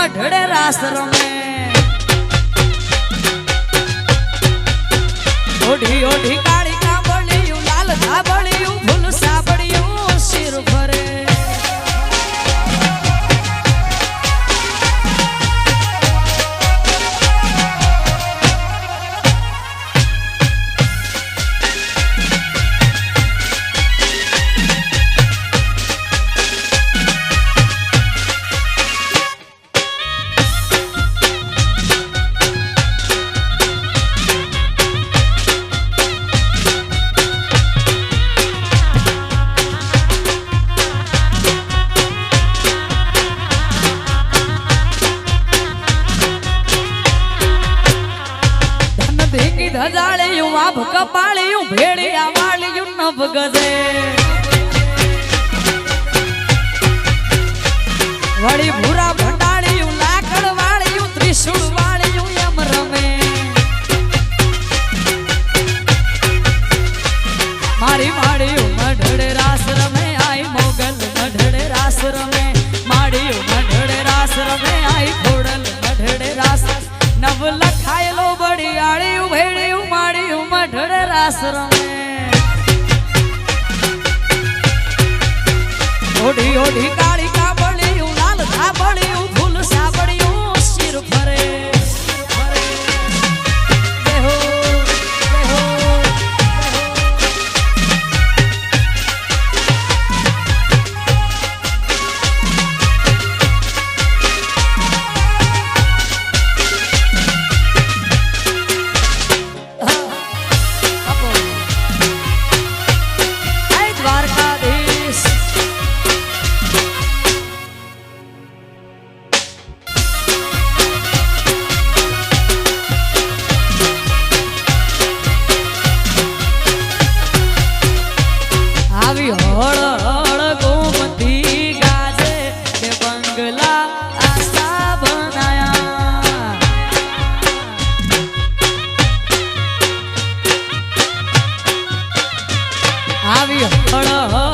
મઢડે રાસ રમે. ઓઢી ઓઢી કાળી કાબળિયું લાલ ધાબળિયું ધજાળિયું કપાળ્યું ભેળિયા વાળિયું નભ ગજે વળી ભૂરા ભંડાળિયું, લાકડ વાળ્યું, ત્રિશુળ વાળ્યું એમ રમે. મારી માળ્યું મઢડે રાસ રમે, આઈ મોગલ મઢડે રાસ રમે. માળ્યું મઢડે રાસ રમે, આઈ ખોડલ મઢડે રાસ. નવ રાસ રમે ઓઢી ઓઢી કાળી આવી હળ